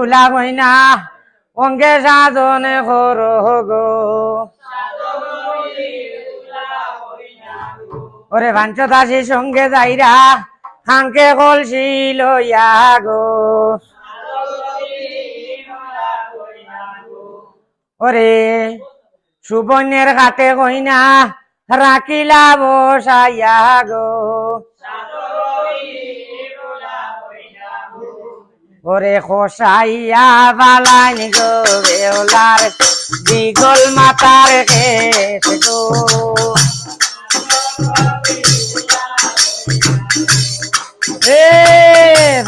ফুলা কইনা অঙ্গে সাধনে হর গো। ওরে ভাঞ্চ দাসী সঙ্গে যাইরা খানকে কলসি লইয়া গো। ওরে সুবর্ণের ঘাটে কইনা, রাখিলা বসাইয়া গো। ওরে খসাইয়া বালাইন গো বেওলার দিগল মাতার কেস গো। এ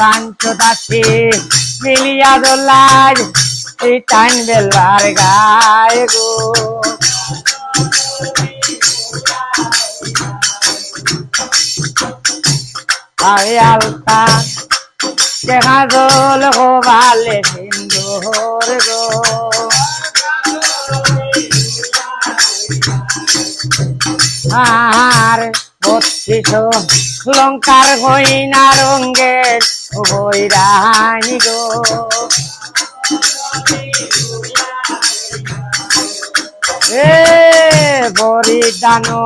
ভাঞ্চ দাসি মিলিয়া দোলার এই টাইম বেলবার গায় গো। আরে আলতা দেখা জল গোবালে সিন্দুর গো আর বত্রিশ লঙ্কার গইনা রঙ্গের বৈরানি গো এ বরিদানো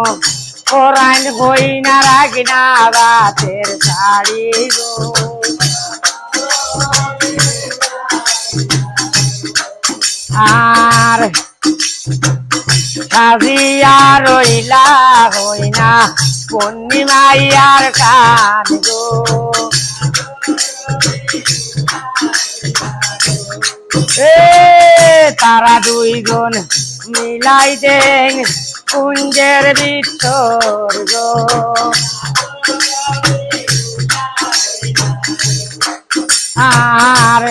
কোরআন গইনা রাগিনা বাতের শাড়ি গো আর সাজিয়া রইলা হইনা পূর্ণিমাইয়ার কান গো। তারা দুই গুণ মিলাই দেন কুঞ্জের ভিতর গো। আর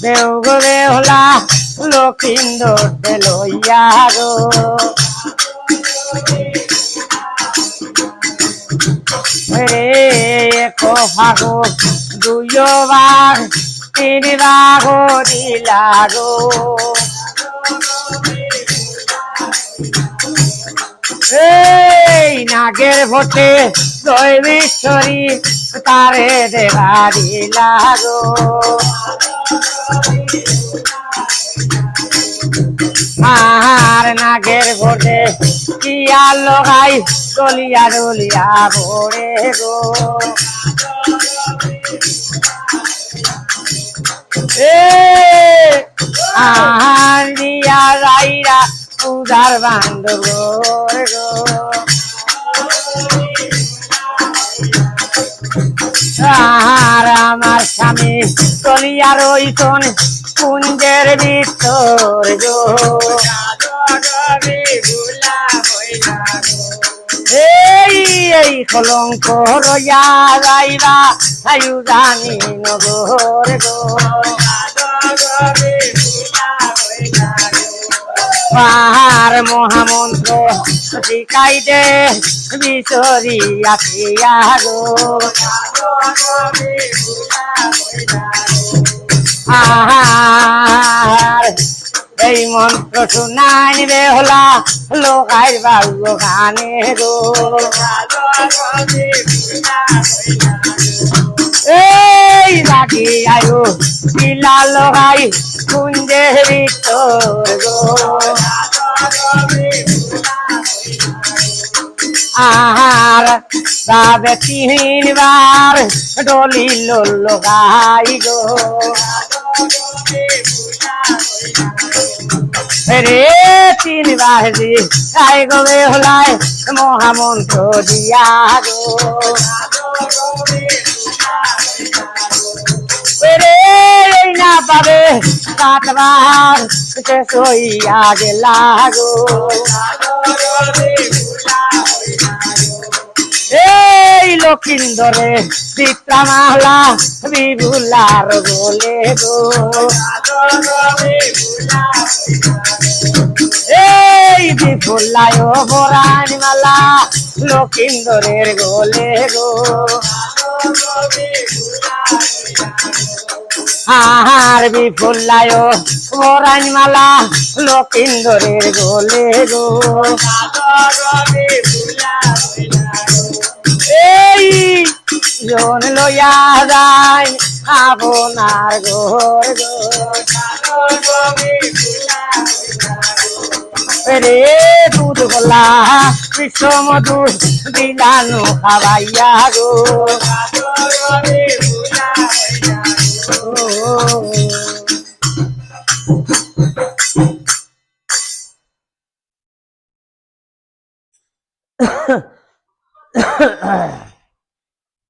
দেও গো দেওলা লক্ষিন্দর লইয়া গো রে একো ভাগো, দুইও বাঘ তিন বাঘ দিলা গো এই নাগের ভোটে জয় বিশ্বরী তারে দেবারি লাগো আর নাগের ভোটে কিয়া লগাই দলিয়া দলিয়া ভোরে গো। এ, আহার দিয়া রাইরা উদার বান্ধব গো। স্বামী চলিয়া রইতন কুঞ্জের ভিতর গো। এই এই কলঙ্ক রইয়া যাইবা আয়ু জানি নগর পাহাড় মহামন্ত্র শিকাই দে বিচরি আহার, এই মন্ত্র শুনাই রে হলা, লোকাই বাবু গানে গো। এই বাকি আয়ো, পিলা লগাই কুঞ্জে ভিতর গো। আহার যাবে তিনবার ডলি লগাই গো। রে তিন বাজি তাই গবে হলাই মহামন্ত্র দিয়া গো। কাটবার হইয়া গেলা গো এই লক্ষিন্দরে চিত্রামালা বিভুলার গোলে গো। এই বিপুলায় বরানি মালা লক্ষিন্দরের গোলে গো। আহার বিপুলায় বরানি মালা লক্ষিন্দরের গোলে গো। এই জন লইয়া যায় আপনার ঘর রে দুধ গোলা বিশ্ব মধু দিলানো খাবাইয়া গো। Oh.